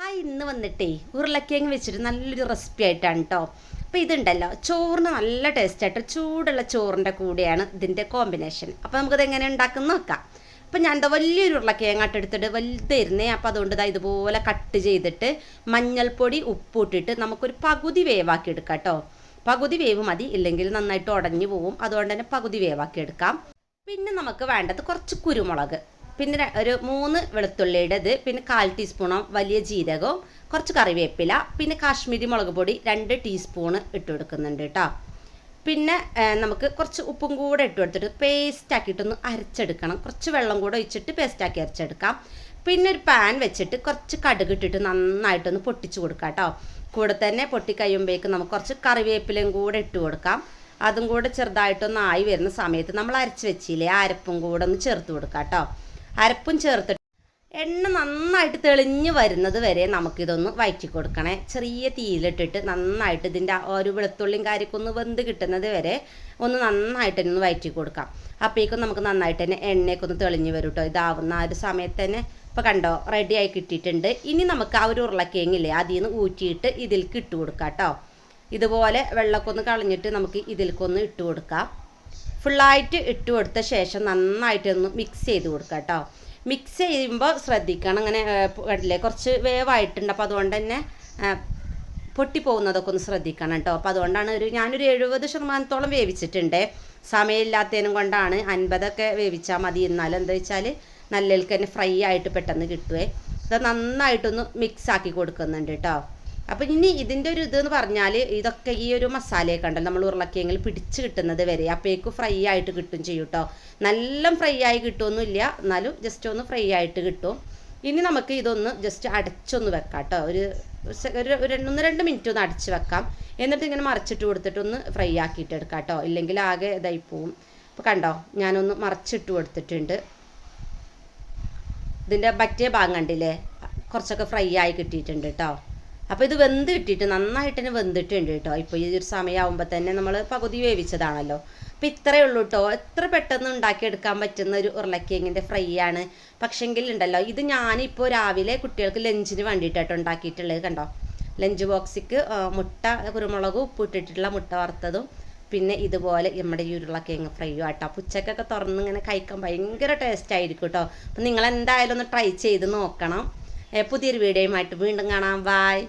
Hi ഇന്ന് വന്നിട്ടേ ഉരുളക്കിഴങ്ങ് വെച്ചിട്ട് നല്ലൊരു റെസിപ്പി ആയിട്ടാണ് കേട്ടോ അപ്പോൾ ഇതുണ്ടല്ലോ ചോറിന് നല്ല ടേസ്റ്റ് ആയിട്ട് ചൂടുള്ള ചോറിന്റെ കൂടെയാണ് ഇതിന്റെ കോമ്പിനേഷൻ അപ്പോൾ നമുക്കിത് എങ്ങനെ ഉണ്ടാക്കുന്ന നോക്കാം. അപ്പോൾ ഞാൻ എന്താ വലിയൊരു ഉരുളക്കിഴങ്ങാട്ട് എടുത്തിട്ട് വലുതായിരുന്നേ. അപ്പോൾ അതുകൊണ്ട് ഇതാ ഇതുപോലെ കട്ട് ചെയ്തിട്ട് മഞ്ഞൾപ്പൊടി ഉപ്പിട്ടിട്ട് നമുക്കൊരു പകുതി വേവാക്കി എടുക്കാം കേട്ടോ പകുതി വേവ് മതി ഇല്ലെങ്കിൽ നന്നായിട്ട് ഉടഞ്ഞു പോവും. അതുകൊണ്ട് തന്നെ പകുതി വേവാക്കി എടുക്കാം. പിന്നെ നമുക്ക് വേണ്ടത് കുറച്ച് കുരുമുളക്. പിന്നെ ഒരു മൂന്ന് വെളുത്തുള്ളിയുടേത് പിന്നെ കാൽ ടീസ്പൂണോ വലിയ ജീരകവും കുറച്ച് കറിവേപ്പില പിന്നെ കാശ്മീരി മുളക് പൊടി രണ്ട് ടീസ്പൂണ് ഇട്ട് കൊടുക്കുന്നുണ്ട് കേട്ടോ പിന്നെ നമുക്ക് കുറച്ച് ഉപ്പും കൂടെ ഇട്ട് കൊടുത്തിട്ട് പേസ്റ്റ് ആക്കിയിട്ടൊന്ന് അരച്ചെടുക്കണം. കുറച്ച് വെള്ളം കൂടെ ഒഴിച്ചിട്ട് പേസ്റ്റ് ആക്കി അരച്ചെടുക്കാം. പിന്നെ ഒരു പാൻ വെച്ചിട്ട് കുറച്ച് കടുക് ഇട്ടിട്ട് നന്നായിട്ടൊന്ന് പൊട്ടിച്ച് കൊടുക്കാം കേട്ടോ കൂടെ തന്നെ പൊട്ടി കഴിയുമ്പോഴേക്ക് നമുക്ക് കുറച്ച് കറിവേപ്പിലയും കൂടെ ഇട്ട് കൊടുക്കാം. അതും കൂടെ ചെറുതായിട്ടൊന്ന് ആയി വരുന്ന സമയത്ത് നമ്മൾ അരച്ച് വെച്ചില്ലേ ആ അരപ്പും കൂടെ ഒന്ന് ചേർത്ത് കൊടുക്കാം കേട്ടോ അരപ്പും ചേർത്തിട്ട് എണ്ണ നന്നായിട്ട് തെളിഞ്ഞു വരുന്നത് വരെ നമുക്കിതൊന്ന് വയറ്റി കൊടുക്കണേ ചെറിയ തീയിലിട്ടിട്ട് നന്നായിട്ട് ഇതിന്റെ ഒരു വെളുത്തുള്ളിയും കാര്യമൊക്കെ ഒന്ന് വെന്ത് കിട്ടുന്നത് വരെ ഒന്ന് നന്നായിട്ട് തന്നെ ഒന്ന് വയറ്റി കൊടുക്കാം അപ്പോഴേക്കും നമുക്ക് നന്നായിട്ട് തന്നെ എണ്ണയൊക്കെ ഒന്ന് തെളിഞ്ഞ് വരും കേട്ടോ ഇതാവുന്ന ആ ഒരു സമയത്ത് തന്നെ ഇപ്പോൾ കണ്ടോ റെഡിയായി കിട്ടിയിട്ടുണ്ട്. ഇനി നമുക്ക് ആ ഒരു ഉരുളക്കിഴങ്ങില്ലേ അതിൽ നിന്ന് ഊറ്റിയിട്ട് ഇതിലേക്ക് ഇട്ട് കൊടുക്കാം കേട്ടോ ഇതുപോലെ വെള്ളമൊക്കെ ഒന്ന് കളഞ്ഞിട്ട് നമുക്ക് ഇതിലേക്കൊന്ന് ഇട്ട് കൊടുക്കാം. ഫുള്ളായിട്ട് ഇട്ട് കൊടുത്ത ശേഷം നന്നായിട്ടൊന്ന് മിക്സ് ചെയ്ത് കൊടുക്കുക കേട്ടോ. മിക്സ് ചെയ്യുമ്പോൾ ശ്രദ്ധിക്കണം. അങ്ങനെ കണ്ടില്ലേ? കുറച്ച് വേവായിട്ടുണ്ട്. അപ്പോൾ അതുകൊണ്ട് തന്നെ പൊട്ടി പൊട്ടിപ്പോകുന്നതൊക്കെ ഒന്ന് ശ്രദ്ധിക്കണം കേട്ടോ. അപ്പോൾ അതുകൊണ്ടാണ് ഒരു ഞാനൊരു എഴുപത് ശതമാനത്തോളം വേവിച്ചിട്ടുണ്ട്. സമയമില്ലാത്തതിനും കൊണ്ടാണ് അൻപതൊക്കെ വേവിച്ചാൽ മതി. എന്നാലും എന്താ വെച്ചാൽ നല്ലതിൽക്ക് തന്നെ ഫ്രൈ ആയിട്ട് പെട്ടെന്ന് കിട്ടുവേ. ഇത് നന്നായിട്ടൊന്ന് മിക്സ് ആക്കി കൊടുക്കുന്നുണ്ട് കേട്ടോ. അപ്പം ഇനി ഇതിന്റെ ഒരു ഇതെന്ന് പറഞ്ഞാൽ ഇതൊക്കെ ഈ ഒരു മസാലയൊക്കെ ഉണ്ടല്ലോ നമ്മൾ ഉരുളക്കിയെങ്കിൽ പിടിച്ച് കിട്ടുന്നത് വരെ. അപ്പേക്ക് ഫ്രൈ ആയിട്ട് കിട്ടും ചെയ്യും കേട്ടോ നല്ല ഫ്രൈ ആയി കിട്ടുമൊന്നുമില്ല എന്നാലും ജസ്റ്റ് ഒന്ന് ഫ്രൈ ആയിട്ട് കിട്ടും. ഇനി നമുക്ക് ഇതൊന്ന് ജസ്റ്റ് അടച്ചൊന്ന് വെക്കാം കേട്ടോ ഒരു ഒരു ഒന്ന് രണ്ട് മിനിറ്റ് ഒന്ന് അടച്ച് വെക്കാം. എന്നിട്ട് ഇങ്ങനെ മറിച്ചിട്ട് കൊടുത്തിട്ട് ഒന്ന് ഫ്രൈ ആക്കിയിട്ട് എടുക്കാം കേട്ടോ ഇല്ലെങ്കിൽ ആകെ ഇതായി പോവും. അപ്പോൾ കണ്ടോ ഞാനൊന്ന് മറിച്ചിട്ട് കൊടുത്തിട്ടുണ്ട്. ഇതിന്റെ മറ്റേ ഭാഗം കണ്ടില്ലേ? കുറച്ചൊക്കെ ഫ്രൈ ആയി കിട്ടിയിട്ടുണ്ട് കേട്ടോ അപ്പോൾ ഇത് വെന്ത് കിട്ടിയിട്ട് നന്നായിട്ട് തന്നെ വെന്തിട്ടുണ്ട് കേട്ടോ. ഇപ്പോൾ ഈ ഒരു സമയമാകുമ്പോൾ തന്നെ നമ്മൾ പകുതി വേവിച്ചതാണല്ലോ. അപ്പോൾ ഇത്രയേ ഉള്ളൂ കേട്ടോ എത്ര പെട്ടെന്ന് ഉണ്ടാക്കിയെടുക്കാൻ പറ്റുന്ന ഒരു ഉരുളക്കിഴങ്ങിന്റെ ഫ്രൈ ആണ്. പക്ഷെങ്കിൽ ഉണ്ടല്ലോ ഇത് ഞാനിപ്പോൾ രാവിലെ കുട്ടികൾക്ക് ലഞ്ചിന് വേണ്ടിയിട്ടാട്ടോ ഉണ്ടാക്കിയിട്ടുള്ളത് കണ്ടോ? ലഞ്ച് ബോക്സിക്ക് മുട്ട കുരുമുളക് ഉപ്പിട്ടിട്ടുള്ള മുട്ട വറുത്തതും പിന്നെ ഇതുപോലെ നമ്മുടെ ഈ ഉരുളക്കിഴങ്ങ് ഫ്രൈയും ആട്ടോ. അപ്പോൾ ഉച്ചക്കൊക്കെ തുറന്ന് ഇങ്ങനെ കഴിക്കാൻ ഭയങ്കര ടേസ്റ്റ് ആയിരിക്കും കേട്ടോ അപ്പം നിങ്ങൾ എന്തായാലും ഒന്ന് ട്രൈ ചെയ്ത് നോക്കണം. പുതിയൊരു വീഡിയോയുമായിട്ട് വീണ്ടും കാണാം. ബായ്